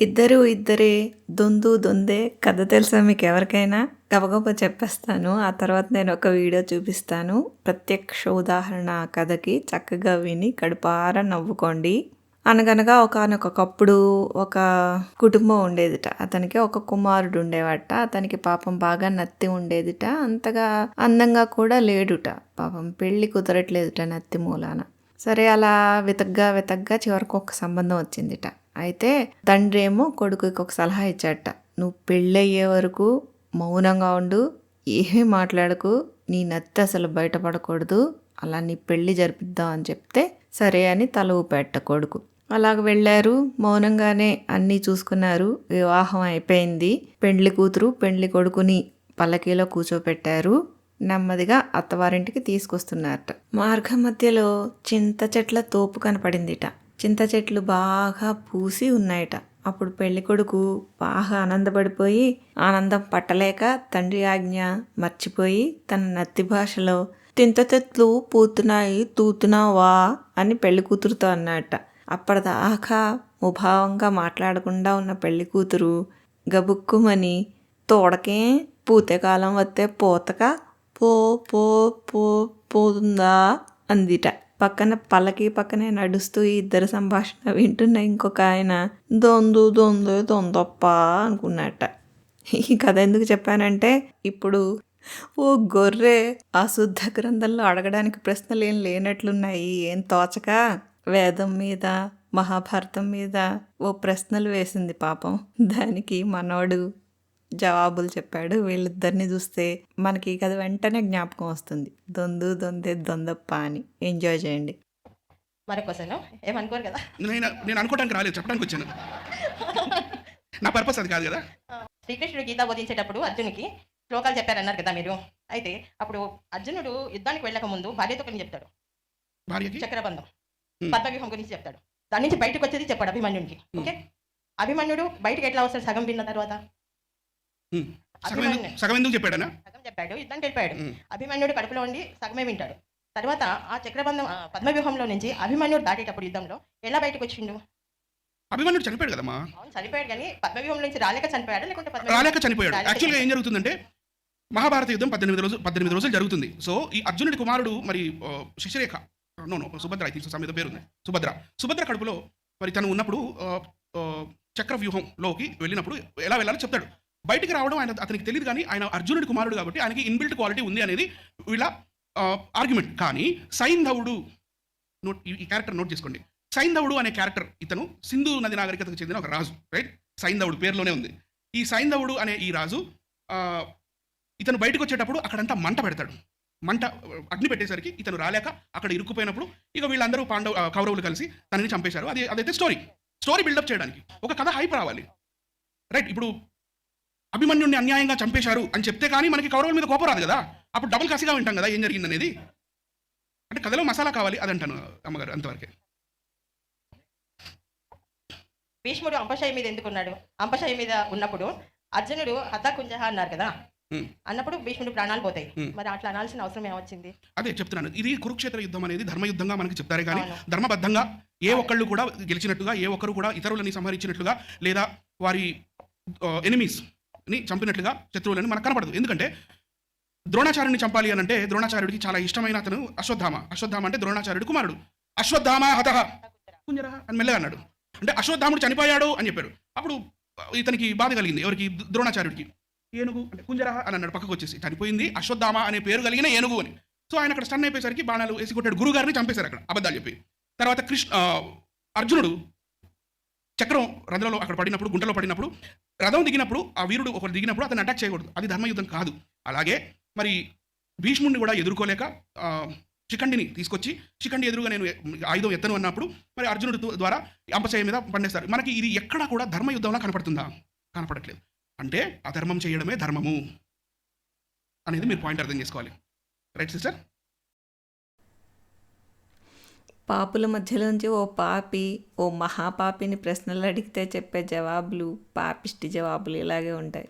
ఇద్దరు ఇద్దరే దొందు దొందే కథ తెలుసా మీకు ఎవరికైనా? గబగబ చెప్పేస్తాను. ఆ తర్వాత నేను ఒక వీడియో చూపిస్తాను. ప్రత్యక్ష ఉదాహరణ ఆ కథకి చక్కగా విని కడుపారా నవ్వుకోండి. అనగనగా ఒకానొకప్పుడు ఒక కుటుంబం ఉండేదిట. అతనికి ఒక కుమారుడు ఉండేవాట. అతనికి పాపం బాగా నత్తి ఉండేదిట. అంతగా అందంగా కూడా లేడుట. పాపం పెళ్ళి కుదరట్లేదుట నత్తి మూలాన. సరే అలా వెతగ్గా వెతగ్గా చివరికి ఒక సంబంధం వచ్చిందిట. అయితే తండ్రి ఏమో కొడుకుకి ఒక సలహా ఇచ్చాట నువ్వు పెళ్ళయ్యే వరకు మౌనంగా ఉండు ఏమీ మాట్లాడకు నీ నత్తి అసలు బయటపడకూడదు అలా నీ పెళ్ళి జరిపిద్దాం అని చెప్తే సరే అని తల ఊపేట కొడుకు. అలాగ వెళ్ళారు మౌనంగానే అన్నీ చూసుకున్నారు వివాహం అయిపోయింది పెండ్లి కూతురు పెండ్లి కొడుకుని పల్లకీలో కూర్చోపెట్టారు నెమ్మదిగా అత్తవారింటికి తీసుకొస్తున్నారట. మార్గం మధ్యలో చింత చెట్ల తోపు కనపడిందిట. చింత చెట్లు బాగా పూసి ఉన్నాయట. అప్పుడు పెళ్ళి కొడుకు బాగా ఆనందపడిపోయి ఆనందం పట్టలేక తండ్రి ఆజ్ఞ మర్చిపోయి తన నత్తి భాషలో చింత చెట్లు పూతున్నాయి తూతున్నావా? అని పెళ్ళి కూతురుతో అన్నట అప్పటిదాకా ముభావంగా మాట్లాడకుండా ఉన్న పెళ్ళి కూతురు గబుక్కుమని తోడకే పూతకాలం వస్తే పోతక పో పో పో పోతుందా? అందిట. పక్కన పల్లకి పక్కనే నడుస్తూ ఇద్దరు సంభాషణ వింటున్న ఇంకొక ఆయన దొందు దొందు దొందొప్ప అనుకున్నట్ట. ఈ కథ ఎందుకు చెప్పానంటే ఇప్పుడు ఓ గొర్రె ఆ శుద్ధ గ్రంథంలో అడగడానికి ప్రశ్నలు ఏం లేనట్లున్నాయి. ఏం తోచక? వేదం మీద మహాభారతం మీద ఓ ప్రశ్నలు వేసింది పాపం. దానికి మనోడు జవాబులు చెప్పాడు. వీళ్ళిద్దరిని చూస్తే మనకి కథ వెంటనే జ్ఞాపకం వస్తుంది. దొందు దొందే దొందప్ప అని. ఎంజాయ్ చేయండి. మరొక క్వశ్చన్ ఏమనుకోరు కదా? నేను నేను అనుకోవడానికి రాలేదు. చెప్పడానికి వచ్చాను. నా పర్పస్ అది కాదు కదా? శ్రీకృష్ణుడు గీత బోధించేటప్పుడు అర్జునుకి శ్లోకాలు చెప్పారన్నారు కదా మీరు. అయితే అప్పుడు అర్జునుడు యుద్ధానికి వెళ్ళక ముందు భార్యతో కొన్ని చెప్తాడు. భార్యకి? చక్రబంధం. పద్మవ్యూహం గురించి చెప్తాడు. దాని నుంచి బయటకు వచ్చేది చెప్పాడు అభిమన్యుడికి ఓకే? అభిమన్యుడు బయటకు ఎట్లా వస్తాడు? సగం విన్న తర్వాత. సగం ఎందుకు చెప్పాడనా సగం చెప్పాడు యుద్ధానికి వెళ్ళిపోయాడు. అభిమన్యుడు కడుపులో ఉండి సగమే వింటాడు. తర్వాత ఆ చక్రబంధం పద్మవ్యూహంలో నుంచి అభిమన్యుడు దాటేటప్పుడు యుద్ధంలో ఎలా బయటకు వచ్చిండు? అభిమన్యుడు చనిపోయాడు కదమ్మా? చనిపోయాడు కానీ పద్మవ్యూహం నుంచి రాలేక చనిపోయాడు? లేకుంటే రాలేక చనిపోయాడు. యాక్చువల్గా ఏం జరుగుతుందంటే మహాభారత యుద్ధం పద్దెనిమిది రోజులు పద్దెనిమిది రోజులు జరుగుతుంది. సో ఈ అర్జునుడి కుమారుడు మరి శశిరేఖ నో నో సుభద్ర అయితే సమేత పేరు ఉంది సుభద్ర. సుభద్ర కడుపులో మరి తను ఉన్నప్పుడు ఆ, ఆ, చక్ర వ్యూహంలోకి వెళ్ళినప్పుడు ఎలా వెళ్ళాలో చెప్తాడు. బయటికి రావడం ఆయన అతనికి తెలియదు కానీ ఆయన అర్జునుడి కుమారుడు కాబట్టి ఆయనకి ఇన్బిల్ట్ క్వాలిటీ ఉంది అనేది వీళ్ళ ఆర్గ్యుమెంట్ కానీ సైంధవుడు నోట్ ఈ క్యారెక్టర్ నోట్ చేసుకోండి. సైంధవుడు అనే క్యారెక్టర్ ఇతను సింధు నది నాగరికతకు చెందిన ఒక రాజు రైట్ సైంధవుడు పేరులోనే ఉంది. ఈ సైంధవుడు అనే ఈ రాజు ఆ, ఇతను బయటకు వచ్చేటప్పుడు అక్కడంతా మంట పెడతాడు. మంట అగ్ని పెట్టేసరికి ఇతను రాలేక అక్కడ ఇరుక్కుపోయినప్పుడు ఇక వీళ్ళందరూ పాండవ కౌరవులు కలిసి తనని చంపేశారు. అది అదైతే స్టోరీ స్టోరీ బిల్డప్ చేయడానికి. ఒక కథ హైప్ రావాలి. రైట్ ఇప్పుడు అభిమన్యుడిని అన్యాయంగా చంపేశారు అని చెప్తే కానీ మనకి కౌరవుల మీద కోపం రాదు కదా. అప్పుడు డబుల్ కసిగా వింటాం కదా ఏం జరిగింది అనేది. అంటే కథలో మసాలా కావాలి అదంటాను అమ్మగారు అంతవరకే. భీష్ముడు అంపశయ మీద ఎందుకున్నాడు అంపశయ మీద ఉన్నప్పుడు అర్జునుడు హతాకుంజహ అన్నారు కదా. అన్నప్పుడు భీష్ముడు ప్రాణాలు పోతాయి. మరి అట్లా అనాల్సిన అవసరం ఏమొచ్చింది? అదే చెప్తున్నాను. ఇది కురుక్షేత్ర యుద్ధం అనేది ధర్మయుద్ధంగా మనకి చెప్తారే కానీ. ధర్మబద్ధంగా ఏ ఒక్కళ్ళు కూడా గెలిచినట్టుగా ఏ ఒక్కరు కూడా ఇతరులని సంహరించినట్లుగా లేదా వారి ఎనిమీస్ ని చంపినట్లుగా శత్రువులని మనకు కనపడదు. ఎందుకంటే ద్రోణాచార్యుని చంపాలి అని అంటే ద్రోణాచార్యుడికి చాలా ఇష్టమైన అతను అశ్వత్థామ. అశ్వత్థామ అంటే ద్రోణాచార్యుడి కుమారుడు. అశ్వత్థామ హతహ కుంజర అని మెల్లగా అన్నాడు. అంటే అశ్వత్థాముడు చనిపోయాడు అని చెప్పాడు అప్పుడు ఇతనికి బాధ కలిగింది. ఎవరికి? ద్రోణాచార్యుడికి. ఏనుగు అంటే కుంజర అని అన్నాడు. పక్కకు వచ్చేసి చనిపోయింది అశ్వత్థామ అనే పేరు కలిగిన ఏనుగు అని. సో ఆయన అక్కడ స్టన్ అయిపోయేసరికి బాణాలు వేసి కొట్టాడు. గురుగారిని చంపేశారు అక్కడ. అబద్ధాలు చెప్పి. తర్వాత కృష్ణ అర్జునుడు చక్రం రథంలో అక్కడ పడినప్పుడు గుంటలో పడినప్పుడు రథం దిగినప్పుడు ఆ వీరుడు ఒకరు దిగినప్పుడు అతను అటాక్ చేయకూడదు. అది ధర్మయుద్ధం కాదు. అలాగే మరి భీష్ముడిని కూడా ఎదుర్కోలేక చికండిని శిఖండిని తీసుకొచ్చి శిఖండి ఎదురుగా నేను ఆయుధం ఎత్తను అన్నప్పుడు మరి అర్జునుడి ద్వారా అంపశయ మీద పండేస్తారు. మనకి ఇది ఎక్కడా కూడా ధర్మయుద్ధంలా కనపడుతుందా? కనపడట్లేదు. అంటే అధర్మం చేయడమే ధర్మము అనేది మీరు పాయింట్ అర్థం చేసుకోవాలి. రైట్ సిస్టర్ పాపుల మధ్యలోంచి ఓ పాపి ఓ మహాపాపిని ప్రశ్నలు అడిగితే చెప్పే జవాబులు పాపిష్టి జవాబులు ఇలాగే ఉంటాయి.